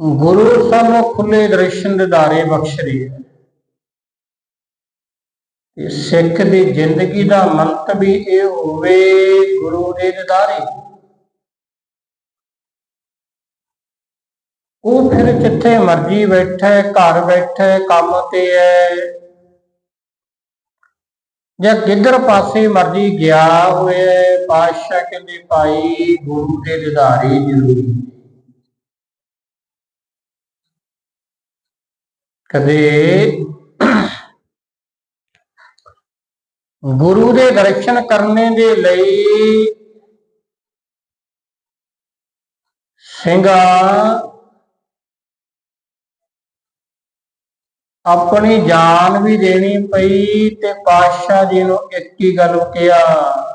ਗੁਰੂ ਸਾਨੂੰ ਖੁੱਲੇ ਦਰਸ਼ਨ ਦਿਦਾਰੇ ਬਖਸ਼ ਰਹੀ ਤੇ ਸਿੱਖ ਦੀ ਜ਼ਿੰਦਗੀ ਦਾ ਮੰਤ ਵੀ ਇਹ ਹੋਵੇ ਗੁਰੂ ਦੇ ਦਿਦਾਰੇ। ਉਹ ਫਿਰ ਜਿੱਥੇ ਮਰਜ਼ੀ ਬੈਠਾ ਘਰ ਬੈਠਾ ਕੰਮ ਤੇ ਹੈ ਜਾਂ ਕਿੱਧਰ ਪਾਸੇ ਮਰਜ਼ੀ ਗਿਆ ਹੋਇਆ ਹੈ, ਪਾਤਸ਼ਾਹ ਕਹਿੰਦੇ ਭਾਈ ਗੁਰੂ ਦੇ ਦਿਦਾਰੇ ਜ਼ਰੂਰੀ ਕਦੇ ਗੁਰੂ ਦੇ ਦਰਸ਼ਨ ਕਰਨੇ ਦੇ ਲਈ ਸਿੰਘਾ ਆਪਣੀ ਜਾਨ ਵੀ ਦੇਣੀ ਪਈ ਤੇ ਪਾਤਸ਼ਾਹ ਜੀ ਨੂੰ ਇੱਕ ਹੀ ਗੱਲ ਕਿਹਾ।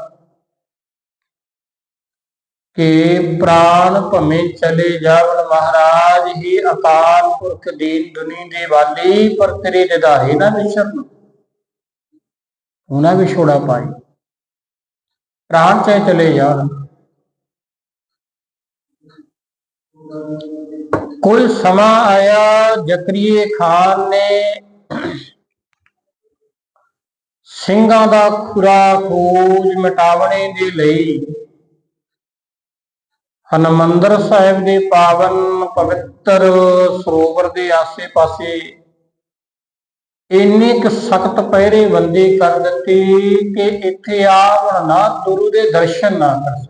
ਕਿ ਪ੍ਰਾਣ ਭਵੇਂ ਚਲੇ ਜਾਵਣ ਮਹਾਰਾਜ, ਹੀ ਅਕਾਲ ਪੁਰਖ ਦੀਨ ਦੁਨੀ ਦੇ ਵਾਲੀ, ਪਰ ਤੇਰੇ ਦਿਦਾਰੇ ਨਾ ਵਿਸ਼ਰਨ ਉਹਨਾਂ ਵੀ ਛੋੜਾ ਪਾਈ ਪ੍ਰਾਣ ਚਾਹੇ ਚਲੇ ਜਾਣ। ਕੋਈ ਸਮਾਂ ਆਇਆ, ਜ਼ਕਰੀਏ ਖਾਨ ਨੇ ਸਿੰਘਾਂ ਦਾ ਖੁਰਾ ਖੋਜ ਮਿਟਾਵਣੇ ਦੇ ਲਈ। ਹਨਮੰਦਰ ਸਾਹਿਬ ਦੇ ਪਾਵਨ ਪਵਿੱਤਰ ਸਰੋਵਰ ਦੇ ਆਸੇ-ਪਾਸੇ ਇੰਨੀ ਕੁ ਸਖਤ ਪਹਿਰੇ ਬੰਦੀ ਕਰ ਦਿੱਤੀ ਕਿ ਇੱਥੇ ਆਵਣ ਨਾ ਗੁਰੂ ਦੇ ਦਰਸ਼ਨ ਨਾ ਕਰ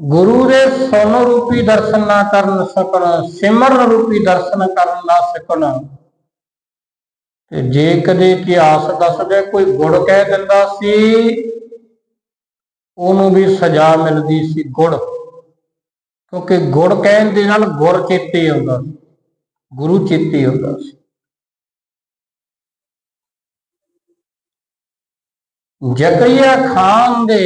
ਗੁਰੂ ਦੇ ਸੁਨ ਰੂਪੀ ਦਰਸ਼ਨ ਨਾ ਕਰਨ ਸਕਣ, ਸਿਮਰਨ ਰੂਪੀ ਦਰਸ਼ਨ ਕਰਨ ਨਾ ਸਕਣ। ਤੇ ਜੇ ਕਦੇ ਇਤਿਹਾਸ ਦੱਸਦੇ, ਕੋਈ ਗੁੜ ਕਹਿ ਦਿੰਦਾ ਸੀ ਉਹਨੂੰ ਵੀ ਸਜ਼ਾ ਮਿਲਦੀ ਸੀ ਗੁੜ। ਕਿਉਂਕਿ ਗੁੜ ਕਹਿਣ ਦੇ ਨਾਲ ਗੁਰ ਚੇਤੇ ਆਉਂਦਾ ਸੀ। ਗੁਰੂ ਚੇਤੇ ਆਉਂਦਾ ਸੀ। ਜ਼ਕਰੀਆ ਖਾਨ ਦੇ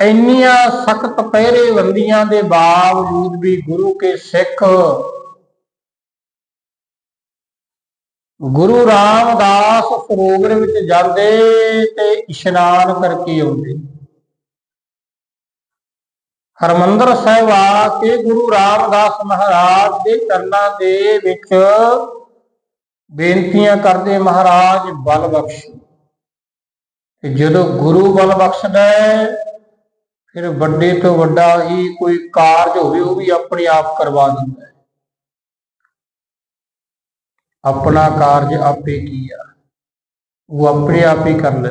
ਇੰਨੀਆਂ ਸਖਤ ਪਹਿਰੇ ਬੰਦੀਆਂ ਦੇ ਬਾਵਜੂਦ ਵੀ ਗੁਰੂ ਕੇ ਸਿੱਖ ਗੁਰੂ ਰਾਮਦਾਸ ਸਰੋਵਰ ਵਿੱਚ ਜਾਂਦੇ ਤੇ ਇਸ਼ਨਾਨ ਕਰਕੇ ਆਉਂਦੇ। ਹਰਮੰਦਰ ਸਾਹਿਬ ਆ ਕੇ ਗੁਰੂ ਰਾਮਦਾਸ ਮਹਾਰਾਜ ਦੇ ਚਰਨਾਂ ਦੇ ਵਿੱਚ ਬੇਨਤੀਆਂ ਕਰਦੇ ਮਹਾਰਾਜ ਬਲ ਬਖਸ਼। ਤੇ ਜਦੋਂ ਗੁਰੂ ਬਲ ਬਖਸ਼ਦਾ ਹੈ, ਫਿਰ ਵੱਡੇ ਤੋਂ ਵੱਡਾ ਹੀ ਕੋਈ ਕਾਰਜ ਹੋਵੇ, ਉਹ ਵੀ ਆਪਣੇ ਆਪ ਕਰਵਾ ਦਿੰਦਾ ਹੈ। ਆਪਣਾ ਕਾਰਜ ਆਪੇ ਕੀਆ। ਉਹ ਆਪਣੇ ਆਪ ਹੀ ਕਰ ਲੈ।